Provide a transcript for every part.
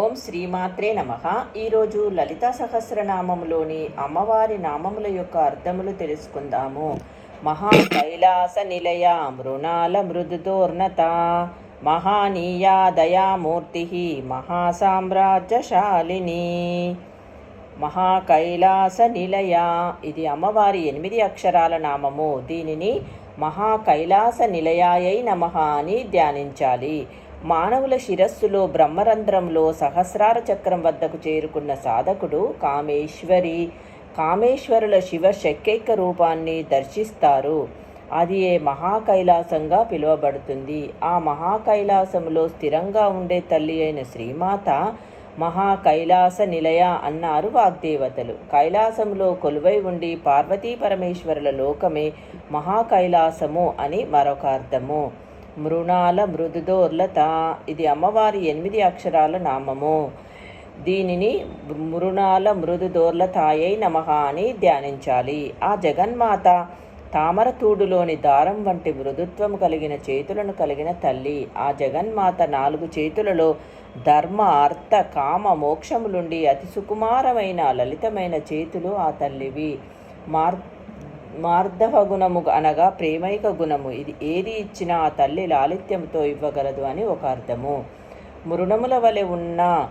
ఓం శ్రీమాత్రే నమ. ఈరోజు లలిత సహస్రనామములోని అమ్మవారి నామముల యొక్క అర్థములు తెలుసుకుందాము. మహా కైలాస నిలయ మృణాల మృదుతోర్ణత మహానీయా దయామూర్తి మహాసామ్రాజ్యశాలిని. మహాకైలాస నిలయ ఇది అమ్మవారి ఎనిమిది అక్షరాల నామము. దీనిని మహాకైలాస నిలయాయై నమః అని ధ్యానించాలి. మానవుల శిరస్సులో బ్రహ్మరంధ్రంలో సహస్రార చక్రం వద్దకు చేరుకున్న సాధకుడు కామేశ్వరి. కామేశ్వరుల శివ శక్యైక రూపాన్ని దర్శిస్తారు. అది ఏ మహాకైలాసంగా పిలువబడుతుంది. ఆ మహాకైలాసములో స్థిరంగా ఉండే తల్లి అయిన శ్రీమాత మహాకైలాస నిలయ అన్నారు వాగ్దేవతలు. కైలాసంలో కొలువై ఉండి పార్వతీ పరమేశ్వరుల లోకమే మహాకైలాసము అని మరొక అర్థము. మృణాల మృదుదోర్లత. ఇది అమ్మవారి ఎనిమిది అక్షరాల నామము. దీనిని మృణాల మృదుదోర్లతాయై నమః అని ధ్యానించాలి. ఆ జగన్మాత తామరతూడులోని దారం వంటి మృదుత్వం కలిగిన చేతులను కలిగిన తల్లి ఆ జగన్మాత నాలుగు చేతులలో ధర్మ అర్థ కామ మోక్షములుండి అతి సుకుమారమైన లలితమైన చేతులు ఆ తల్లివి. మార్ మార్ధవ గుణము అనగా ప్రేమైక గుణము. ఇది ఏది ఇచ్చినా ఆ తల్లి లాలిత్యంతో ఇవ్వగలదు అని ఒక అర్థము. మృణముల వలె ఉన్న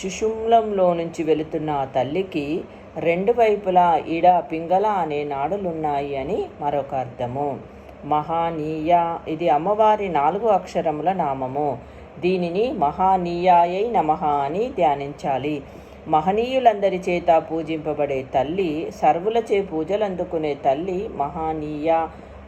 శిశుమ్లంలో నుంచి వెళుతున్న ఆ తల్లికి రెండు వైపులా ఇడ పింగళ అనే నాడులున్నాయి అని మరొక అర్థము. మహానీయ ఇది అమ్మవారి నాలుగు అక్షరముల నామము. దీనిని మహానీయాయై నమః అని ధ్యానించాలి. మహనీయులందరి చేత పూజింపబడే తల్లి సర్వులచే పూజలు అందుకునే తల్లి మహానీయ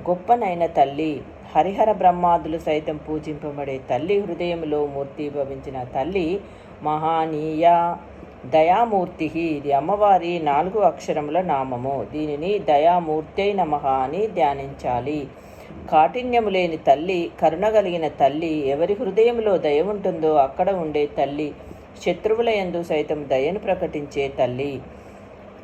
గొప్పనైన తల్లి. హరిహర బ్రహ్మాదులు సైతం పూజింపబడే తల్లి హృదయంలో మూర్తిభవించిన తల్లి మహానీయ. దయామూర్తి ఇది అమ్మవారి నాలుగు అక్షరముల నామము. దీనిని దయామూర్తి నమః అని ధ్యానించాలి. కాఠిన్యము లేని తల్లి కరుణ కలిగిన తల్లి ఎవరి హృదయంలో దయ ఉంటుందో అక్కడ ఉండే తల్లి శత్రువుల యందు సైతం దయను ప్రకటించే తల్లి.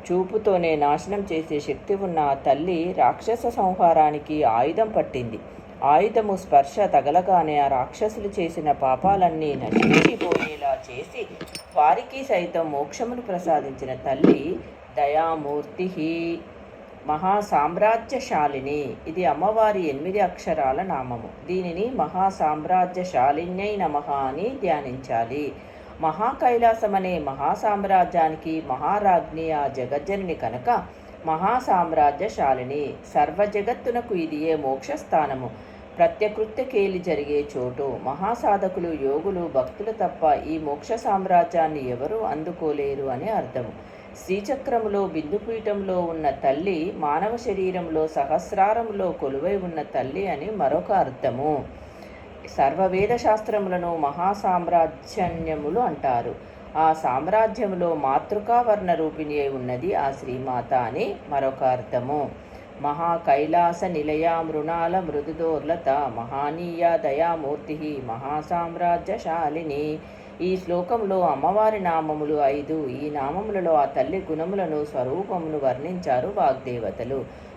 చూపుతోనే నాశనం చేసే శక్తి ఉన్న ఆ తల్లి రాక్షస సంహారానికి ఆయుధం పట్టింది. ఆయుధము స్పర్శ తగలగానే ఆ రాక్షసులు చేసిన పాపాలన్నీ నశించిపోయేలా చేసి వారికి సైతం మోక్షమును ప్రసాదించిన తల్లి దయామూర్తి మహాసామ్రాజ్యశాలిని. ఇది అమ్మవారి ఎనిమిది అక్షరాల నామము. దీనిని మహా నమ నమః అని ధ్యానించాలి. మహాకైలాసం అనే మహాసామ్రాజ్యానికి మహారాజ్ఞి ఆ జగజ్జనని కనుక మహాసామ్రాజ్యశాలిని సర్వజగత్తునకు ఇది ఏ మోక్షస్థానము. ప్రత్యకృత్య కేలి జరిగే చోటు. మహాసాధకులు యోగులు భక్తులు తప్ప ఈ మోక్ష సామ్రాజ్యాన్ని ఎవరూ అందుకోలేరు అని అర్థము. శ్రీచక్రములో బిందుపీఠంలో ఉన్న తల్లి మానవ శరీరంలో సహస్రారంలో కొలువై ఉన్న తల్లి అని మరొక అర్థము. సర్వవేద శాస్త్రములను మహాసామ్రాజ్యములు అంటారు. ఆ సామ్రాజ్యములో మాతృకావర్ణ రూపిణి అయి ఉన్నది ఆ శ్రీమాత అని మరొక అర్థము. మహా కైలాస నిలయ మృణాల మృదుదోర్లత మహానీయ దయామూర్తి మహాసామ్రాజ్యశాలిని. ఈ శ్లోకంలో అమ్మవారి నామములు ఐదు. ఈ నామములలో ఆ తల్లి గుణములను స్వరూపమును వర్ణించారు వాగ్దేవతలు.